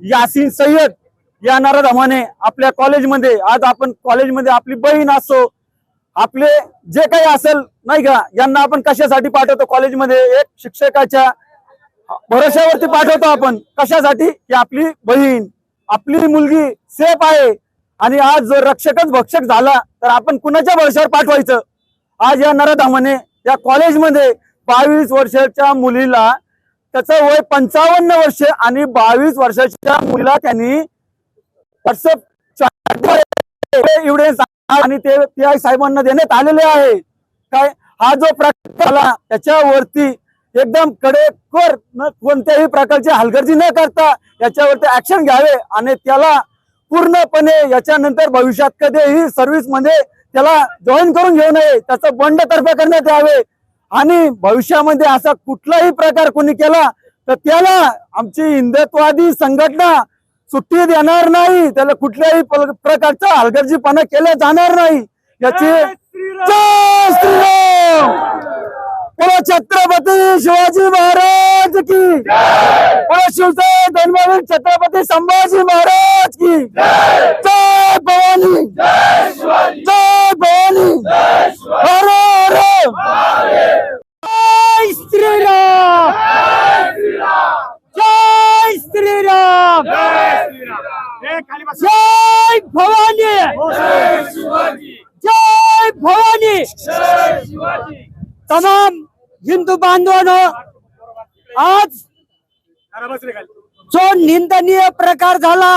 यासीन सय्यद या नाराधामाने आपल्या कॉलेजमध्ये आज आपण कॉलेजमध्ये आपली बहीण असो आपले जे काही असेल नाही का यांना आपण कशासाठी पाठवतो? कॉलेजमध्ये एक शिक्षकाच्या भरोश्यावरती पाठवतो आपण. कशासाठी? की आपली बहीण आपली मुलगी सेफ आहे. आणि आज जर रक्षकच भक्षक झाला तर आपण कुणाच्या भरोश्यावर पाठवायचं? आज या नराधामाने या कॉलेजमध्ये बावीस वर्षाच्या मुलीला त्याचं वय पंचावन्न वर्ष आणि बावीस वर्षाच्या मुलीला त्यांनी व्हॉट्सअप एवढे आणि ते पी आय साहेबांना देण्यात आलेले आहे. काय? हा जो प्रकार आला त्याच्यावरती एकदम कडेकोर न कोणत्याही प्रकारची हलगर्जी न करता याच्यावरती ऍक्शन घ्यावे आणि त्याला पूर्णपणे याच्यानंतर भविष्यात कधीही सर्व्हिसमध्ये त्याला जॉईन करून घेऊ नये. त्याचं बंड तर्फे करण्यात यावे. आणि भविष्यामध्ये असा कुठलाही प्रकार कोणी केला तर त्याला आमची हिंदुत्वादी संघटना सुट्टी देणार नाही. त्याला कुठल्याही प्रकारचा हलगर्जीपणा केला जाणार नाही. याची जय श्रीराम! बोलो छत्रपती शिवाजी महाराज की. बोलो शिवसेना छत्रपती संभाजी महाराज की. जय भवानी! जय भवानी! हर हर जय श्रीराम जय श्रीराम जय भवानी जय भवानी तमाम हिंदू बांधवांनो आज जो निंदनीय प्रकार झाला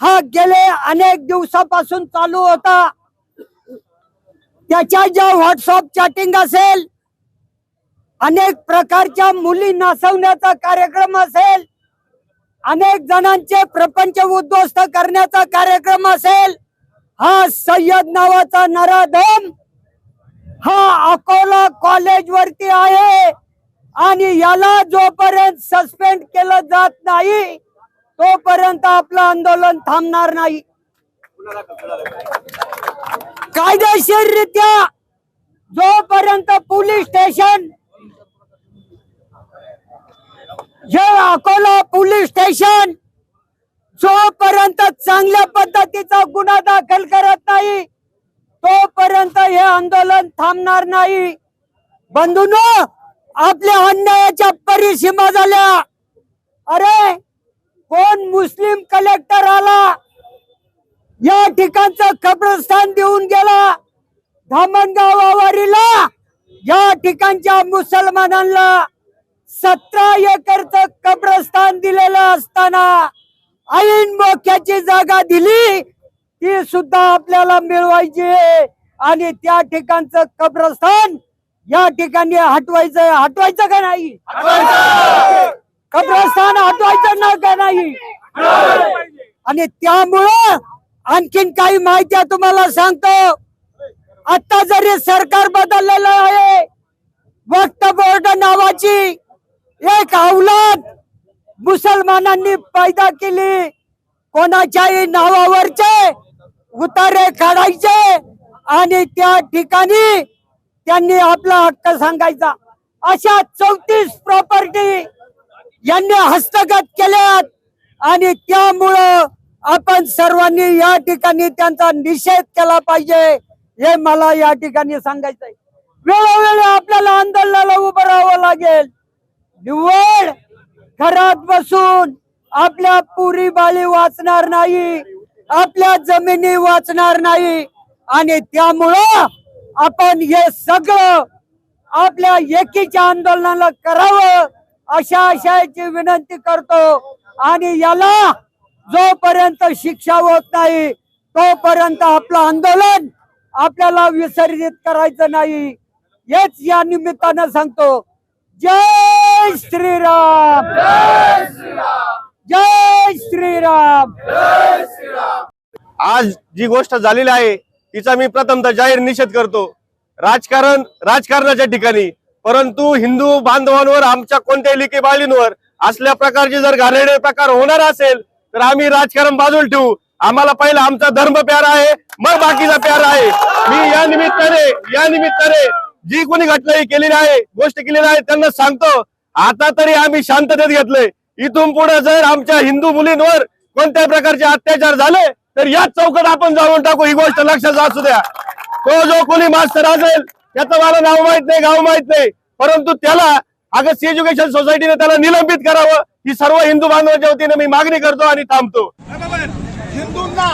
हा गेले अनेक दिवसापासून चालू होता त्याच्या ज्या व्हॉट्सअप चॅटिंग असेल अनेक प्रकारच्या मुली नाचवण्याचा कार्यक्रम असेल अनेक जणांचे प्रपंच उद्ध्वस्त करण्याचा कार्यक्रम असेल हा सय्यद नावाचा नराधम हा अकोला कॉलेज वरती आहे आणि याला जोपर्यंत सस्पेंड केलं जात नाही तोपर्यंत आपलं आंदोलन थांबणार नाही. कायदेशीररित्या जोपर्यंत पोलीस स्टेशन हे अकोला पोलीस स्टेशन जोपर्यंत चांगल्या पद्धतीचा गुन्हा दाखल करत नाही तोपर्यंत हे आंदोलन थांबणार नाही. बंधून आपल्या अन्यायाच्या परिसीमा झाल्या. अरे कोण मुस्लिम कलेक्टर आला? या ठिकाणचं कब्रस्तान देऊन गेला. धामणगाव वारीला या ठिकाणच्या मुसलमानांना सतरा एकरचं कब्रस्तान दिलेलं असताना ऐन मोक्याची जागा दिली ती सुद्धा आपल्याला मिळवायची आहे. आणि त्या ठिकाणचं कब्रस्तान या ठिकाणी हटवायचं हटवायचं का नाही? कब्रस्तान हटवायचं ना का नाही? आणि त्यामुळं आणखीन काही माहिती तुम्हाला सांगतो. आता जरी सरकार बदललेलं आहे वक्त बोर्ड नावाची एक अवलाद मुसलमानांनी पैदा केली. कोणाच्याही नावावरचे उतारे काढायचे आणि त्या ठिकाणी त्यांनी आपला हक्क सांगायचा. अशा चौतीस प्रॉपर्टी यांनी हस्तगत केल्यात आणि त्यामुळं आपण सर्वांनी या ठिकाणी त्यांचा निषेध केला पाहिजे. हे मला या ठिकाणी सांगायचंय. वेळोवेळी आपल्याला आंदोलनाला उभं राहावं लागेल. निवड घरात बसून आपल्या पुरी बाळी वाचणार नाही आपल्या जमिनी वाचणार नाही आणि त्यामुळं आपण हे सगळं आपल्या एकीच्या आंदोलनाला करावं अशा आशयाची विनंती करतो. आणि याला जोपर्यंत शिक्षा होत नाही तोपर्यंत आपलं आंदोलन आपल्याला विसर्जित करायचं नाही. हेच या निमित्तानं सांगतो. जय श्रीराम. जय श्रीराम. आज जी गोष्ट झालेली आहे तिचा मी प्रथमतः जाहीर निषेध करतो. राजकारण राजकारणाच्या ठिकाणी परंतु हिंदू बांधवांवर आमच्या कोणत्याही लिखी बाळींवर असल्या प्रकारचे जर घाणेरडे प्रकार होणार असेल तर आम्ही राजकारण बाजूला ठेवू. आम्हाला पहिला आमचा धर्म प्यारा आहे मग बाकीचा प्यारा आहे. मी या निमित्ताने या निमित्ताने जी कोणी घटना ही केलेली आहे गोष्ट केलेली आहे त्यांना सांगतो आता तरी आम्ही शांततेत घेतलंय. इथून पुढे जर आमच्या हिंदू मुलींवर कोणत्या प्रकारचे अत्याचार झाले तर याच चौकात आपण जाऊन टाकू. ही गोष्ट लक्षात असू द्या. तो जो कोणी मास्तर असेल त्याचं मला नाव माहीत नाही गाव माहीत नाही. परंतु त्याला अगस्त एज्युकेशन सोसायटीने त्याला निलंबित करावं. ही सर्व हिंदू बांधवांच्या वतीने मी मागणी करतो आणि थांबतो. हिंदूंना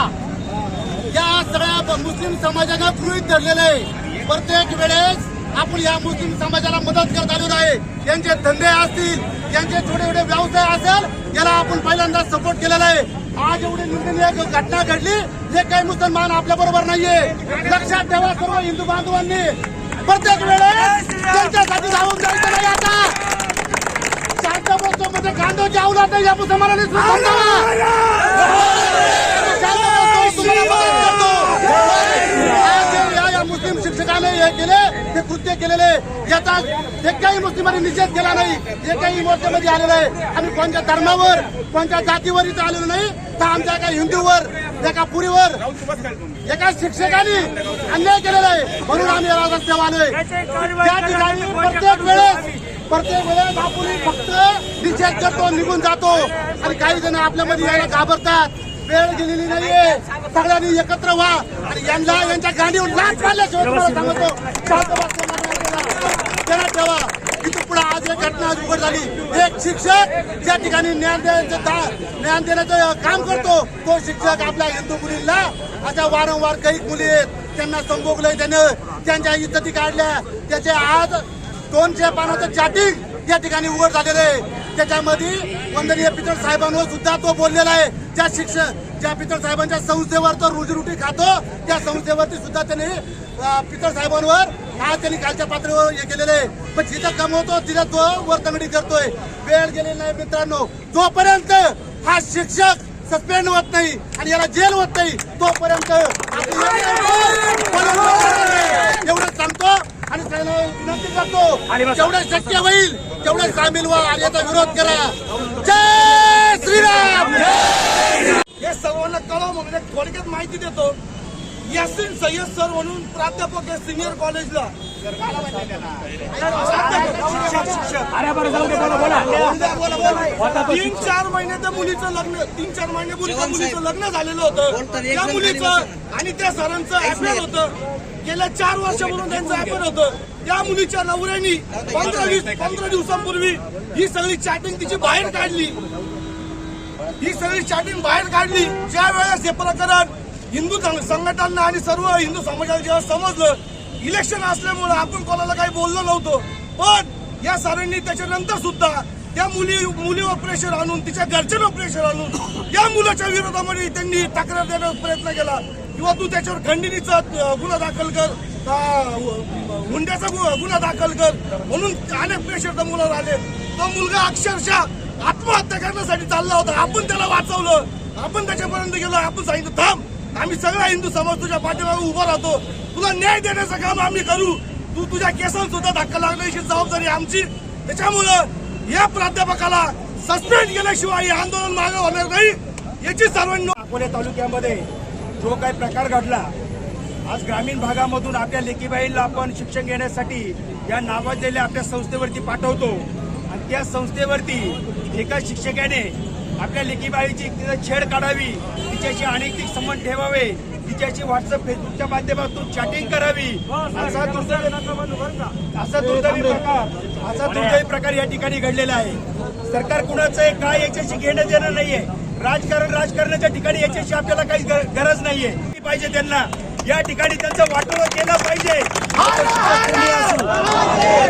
या सगळ्या मुस्लिम समाजाला गृहित धरलेलं आहे. प्रत्येक वेळेस आपण या मुस्लिम समाजाला मदत करत आलेलो आहे. त्यांचे धंदे असतील त्यांचे छोटे छोटे व्यवसाय असेल याला आपण पहिल्यांदा सपोर्ट केलेला आहे. आज एवढी निंदनीय घटना घडली हे काही मुसलमान आपल्या बरोबर नाहीये. लक्षात ठेवा सर्व हिंदू बांधवांनी. प्रत्येक वेळेस त्यांच्यासाठी जाऊन जायचं नाही आता. शांत बसतो म्हणजे कांदोची अवलाद नाही या मुसलमानाने जे मुस्लिम शिक्षकाने हे केले ते कृत्य केलेले याचा एकही मुस्लिमांनी निषेध केला नाही. एकही मोर्चामध्ये आलेलं आहे. आम्ही कोणत्या धर्मावर कोणत्या जातीवर इथं आलेलो नाही तर आमच्या एका हिंदूवर एका पुरीवर एका शिक्षकाने अन्याय केलेला आहे. म्हणून आम्ही या रस्त्यावर आलोय. त्या ठिकाणी प्रत्येक वेळेस प्रत्येक वेळेस आपण फक्त निषेध करतो निघून जातो. आणि काही जण आपल्यामध्ये यायला घाबरतात. वेळ गेलेली नाहीये. सगळ्यांनी एकत्र व्हा. आणि यांना यांच्या गाडीवर लाच मारल्याशिवाय तुम्हाला सांगतो. शांत बसतो त्याला ठेवा. आज एक घटना आज उघड झाली. एक शिक्षक ज्या ठिकाणी ज्ञान देण्याचं ज्ञान देण्याचं काम करतो तो शिक्षक आपल्या हिंदू मुलींना अशा वारंवार काही मुली आहेत त्यांना संभोगलंय त्यानं त्यांच्या इज्जती काढल्या. त्याचे आज दोनशे पानाचं चॅटिंग या ठिकाणी उघड झालेलं आहे. त्याच्यामध्ये वंदनीय पितळ साहेबांवर सुद्धा तो बोललेला आहे. ज्या शिक्षक ज्या पितळ साहेबांच्या संस्थेवर तो रोजीरोटी खातो त्या संस्थेवरती सुद्धा त्यांनी पितळ साहेबांवर आज त्यांनी कालच्या पातळीवर हे केलेलं आहे. पण जिथं कमवतो तिथं तो वर्तवणी करतोय. वेळ गेलेला नाही मित्रांनो. जोपर्यंत हा शिक्षक सस्पेंड होत नाही आणि याला जेल होत नाही तोपर्यंत एवढं सांगतो आणि विनंती करतो जेवढं शक्य होईल तेवढं सामील व्हा आणि याचा विरोध करा. जय श्रीराम! हे सर्वांना कळव म्हणून थोडक्यात माहिती देतो. यासिन सय्यद सर म्हणून प्राध्यापक आहे सिनियर कॉलेजला. तीन चार महिने त्या मुलीचं लग्न तीन चार महिने मुलीचं मुलीचं लग्न झालेलं होतं. त्या मुलीचं आणि त्या सरांचं अफेअर होतं. गेल्या चार वर्षापासून त्यांचं अफेअर होतं. त्या मुलीच्या नवऱ्यानी पंधरा वीस पंधरा दिवसांपूर्वी ही सगळी चॅटिंग तिची बाहेर काढली. ही सगळी चॅटिंग बाहेर काढली. ज्या वेळेस हे प्रकरण हिंदू संघटनांना आणि सर्व हिंदू समाजाला जेव्हा समजलं इलेक्शन असल्यामुळं आपण कोणाला काही बोललो नव्हतो. पण या सरांनी त्याच्यानंतर सुद्धा त्या मुली मुलीवर प्रेशर आणून तिच्या घरच्यांवर प्रेशर आणून या मुलाच्या विरोधामध्ये त्यांनी तक्रार देण्याचा प्रयत्न केला. किंवा तू त्याच्यावर खंडणीचा गुन्हा दाखल कर हुंड्याचा गु- गुन्हा दाखल कर म्हणून अनेक प्रेशर त्या मुलावर आले. तो मुलगा अक्षरशः आत्महत्या करण्यासाठी चालला होता. आपण त्याला वाचवलं. आपण त्याच्यापर्यंत गेलो. आपण सांगितलं थांब आम्ही सगळा हिंदू समाज तुझ्या पाठीमागे उभा राहतो. तुला न्याय देण्याचं काम आम्ही करू. तू तुझ्या केसांना सुद्धा धक्का लागण्याची जबाबदारी आमची. त्याच्यामुळं या प्राध्यापकाला सस्पेंड केल्याशिवाय हे आंदोलन मागे होणार नाही. याची सर्वांनी अकोले तालुक्यामध्ये जो काही प्रकार घडला आज ग्रामीण भागामधून आपल्या लेकीबाईंना आपण शिक्षण घेण्यासाठी या नावाजलेल्या आपल्या संस्थेवरती पाठवतो. आणि त्या संस्थेवरती एका शिक्षकाने आपल्या लेकीबाईची तिथं छेड काढावी. तिच्याशी अनैतिक संबंध ठेवावे. तिच्याशी व्हॉट्सअप फेसबुकच्या माध्यमातून चॅटिंग करावी. असा दुर्दैवी असा दुर्दैवी प्रकार असा दुर्दैवी प्रकार या ठिकाणी घडलेला आहे. सरकार कुणाचं आहे काय याच्याशी घेणं देणं नाहीये. राजकारण राजकारणाच्या ठिकाणी याच्याशी आपल्याला काही गर- गरज नाहीये. ती पाहिजे त्यांना. या ठिकाणी त्यांचं वाटोळ केलं पाहिजे.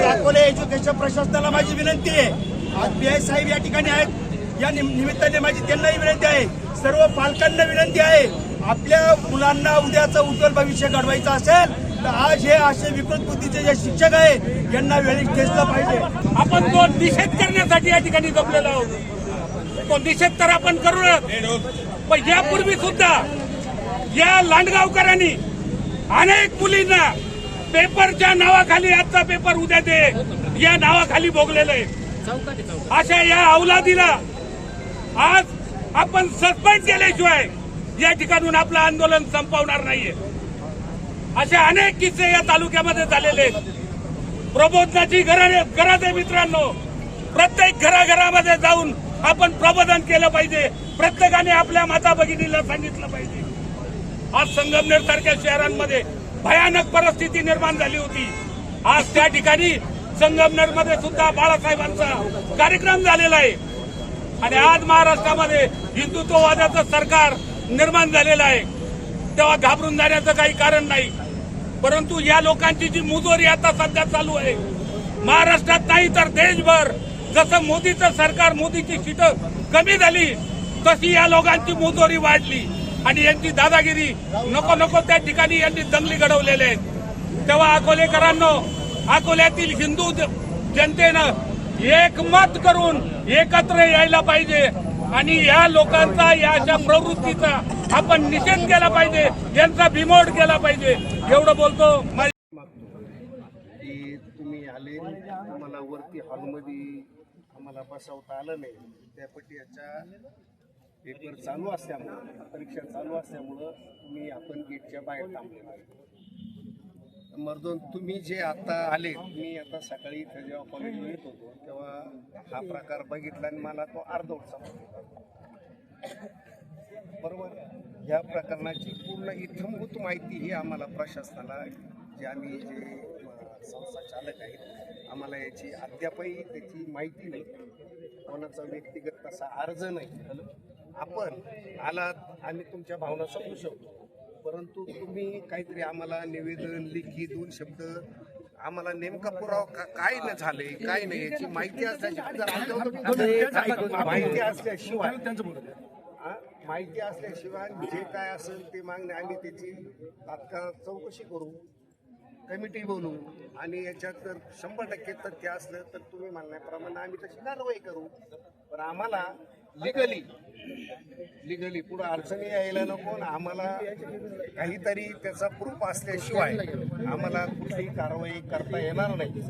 दाखवले एज्युकेशन प्रशासनाला माझी विनंती आहे. आज पी आय साहेब या ठिकाणी आहेत. या निमित्ताने माझी त्यांनाही विनंती आहे. सर्व पालकांना विनंती आहे. आपल्या मुलांना उद्याचं उज्ज्वल भविष्य घडवायचं असेल तर आज हे असे विकृत बुद्धीचे जे शिक्षक आहे यांना वेळी खेचलं पाहिजे. आपण तो निषेध करण्यासाठी या ठिकाणी जमलेलो आहोत. तो निषेध तर आपण करूनच. पण यापूर्वी सुद्धा या लांडगावकरांनी अनेक मुलींना पेपरच्या नावाखाली आजचा पेपर उद्या दे या नावाखाली भोगलेलं आहे. अशा या अवलादीला आज आपण सस्पेंड केल्याशिवाय या ठिकाणून आपलं आंदोलन संपवणार नाहीये. असे अनेक किस्से या तालुक्यामध्ये झालेले आहेत. प्रबोधनाची गरज गरज आहे मित्रांनो. प्रत्येक घराघरामध्ये जाऊन आपण प्रबोधन केलं पाहिजे. प्रत्येकाने आपल्या माता भगिनीला सांगितलं पाहिजे. आज संगमनेर सारख्या शहरांमध्ये भयानक परिस्थिती निर्माण झाली होती. आज त्या ठिकाणी संगमनेरमध्ये सुद्धा बाळासाहेबांचा कार्यक्रम झालेला आहे. आणि आज महाराष्ट्रामध्ये हिंदुत्ववादाचं सरकार निर्माण झालेलं आहे. तेव्हा घाबरून जाण्याचं काही कारण नाही. परंतु या लोकांची जी मुजोरी आता सध्या चालू आहे महाराष्ट्रात नाही तर देशभर. जसं मोदीचं सरकार मोदीची सीटं कमी झाली तशी या लोकांची मुजोरी वाढली. आणि यांची दादागिरी नको नको त्या ठिकाणी यांनी दंगली घडवलेल्या आहेत. तेव्हा अकोलेकरांनो अकोल्यातील हिंदू जनतेनं एकमत करून एकत्र यायला पाहिजे. आणि या लोकांचा या अशा प्रवृत्तीचा आपण निषेध केला पाहिजे यांचा बिमोड केला पाहिजे. एवढं बोलतो. की तुम्ही आले आम्हाला वरती हॉलमध्ये आम्हाला बसवता आलं नाही. त्यापटी याच्या पेपर चालू असल्यामुळं परीक्षा चालू असल्यामुळं तुम्ही आपण गेटच्या बाहेर थांबलेला आहे मर्दोन तुम्ही जे आता आले मी आता सकाळी इथं जेव्हा कॉलेजवर येत होतो तेव्हा हा प्रकार बघितला आणि मला तो अर्धवट समजला बरोबर? या प्रकरणाची पूर्ण इथंभूत माहिती ही आम्हाला प्रशासनाला जे आम्ही जे संस्था चालक आहेत आम्हाला याची अद्यापही त्याची माहिती नाही. कोणाचा व्यक्तिगत तसा अर्ज नाही. आपण आलात आम्ही तुमच्या भावना समजू शकतो. परंतु तुम्ही काहीतरी आम्हाला निवेदन लिखी दोन शब्द आम्हाला नेमका पुरावा का- काय न झाले काय नाही याची माहिती असल्याशिवाय माहिती असल्याशिवाय? माहिती असल्याशिवाय जे काय असेल ते मागणे आम्ही त्याची तात्काळ चौकशी करू कमिटी बोलू आणि याच्यात जर शंभर टक्के तथ्य असलं तर तुम्ही म्हणण्याप्रमाणे आम्ही तशी कारवाई करू. पण आम्हाला लिगली लिगली पुढे अडचणी यायला नको आम्हाला काहीतरी त्याचा प्रूफ असल्याशिवाय आम्हाला कुठलीही कारवाई करता येणार नाही.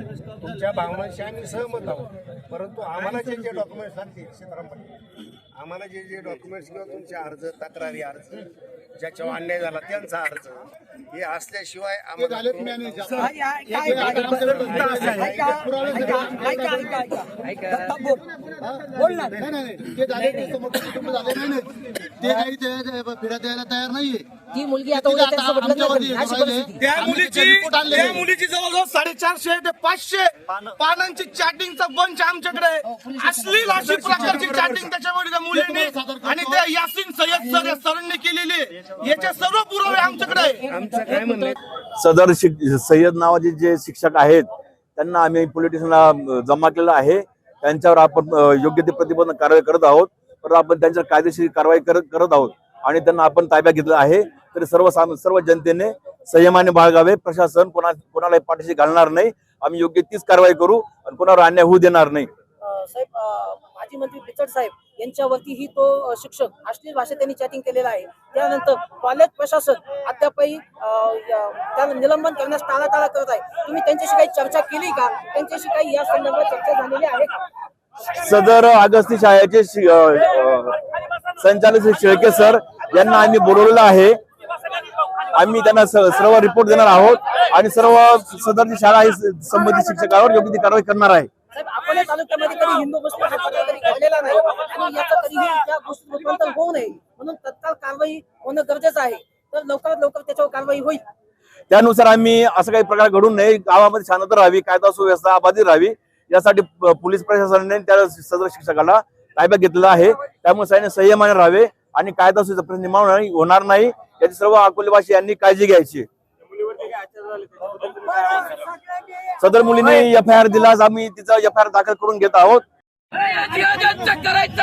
तुमच्या भावनांशी आम्ही सहमत आहोत. परंतु आम्हाला जे जे डॉक्युमेंट्स लागतील क्षेत्रामध्ये आम्हाला जे जे डॉक्युमेंट्स किंवा तुमचे अर्ज तक्रारी अर्ज ज्याच्यावर अन्याय झाला त्यांचा अर्ज. हे असल्याशिवाय आम्हाला नाही नाही ते नाही नाही. ते काही ते फिरत यायला तयार नाहीये. ती मुलगी आता उद्या लग्न करेल. अशी. परिस्थिती. त्या मुलीची त्याचे. त्या मुलीची जवळजवळ साडेचारशे ते पाचशे पानांची चॅटिंगचा बंच आमच्याकडे आहे. अश्लील अशी प्रकारची चॅटिंग त्याच्यामध्ये त्या मुलींनी आणि त्या यासिन सय्यद सर या सरांनी केलेली आहे. याचे सर्व पुरावे आमच्याकडे आहे? सदर शिक सय्यद नावाचे जे शिक्षक आहेत त्यांना आम्ही पोलीस स्टेशनला जमा केलेलं आहे त्यांच्यावर आपण अ, योग्य ते प्रतिबंध कारवाई करत आहोत तर आपण त्यांच्यावर कायदेशीर कारवाई करत करत आहोत आणि त्यांना आपण ताब्यात घेतलं आहे तरी सर्व सर्व जनतेने संयमाने बाळगावे. प्रशासन कोणा कोणालाही पाठीशी घालणार नाही. आम्ही योग्य तीच कारवाई करू आणि कोणावर अन्याय होऊ देणार नाही. साहेब माजी मंत्री पिचड साहेब यांच्यावरतीही तो शिक्षक अश्लील भाषेत त्यांनी चॅटिंग केलेलं आहे. त्यानंतर कॉलेज प्रशासन अद्यापही त्याला निलंबन करण्यास टाळाटाळा करत आहे. तुम्ही त्यांच्याशी काही चर्चा केली का? त्यांच्याशी काही या संदर्भात चर्चा झालेली आहे का? सदर अगस्ती शाळेचे संचालक श्री शेळके सर यांना आम्ही बोलवलेलं आहे. आम्ही त्यांना सर्व रिपोर्ट देणार आहोत आणि सर्व सदरची शाळा ही संबंधित शिक्षकावर योग्य ती कारवाई करणार आहे. त्यानुसार आम्ही असं काही प्रकार घडू नये गावामध्ये शांतता राहावी कायदा सुव्यवस्था अबाधित राहावी यासाठी पोलीस प्रशासनाने त्या सदर शिक्षकाला ताब्यात घेतलेला आहे. त्यामुळे संयमाने राहावे आणि कायदा सुव्यवस्था प्रश्न निर्माण होणार नाही. याची सर्व अकोलेवासी यांनी काळजी घ्यायची सदर मुलीने एफ आय आर दिलास आम्ही तिचा एफ आय आर दाखल करून घेत आहोत करायचं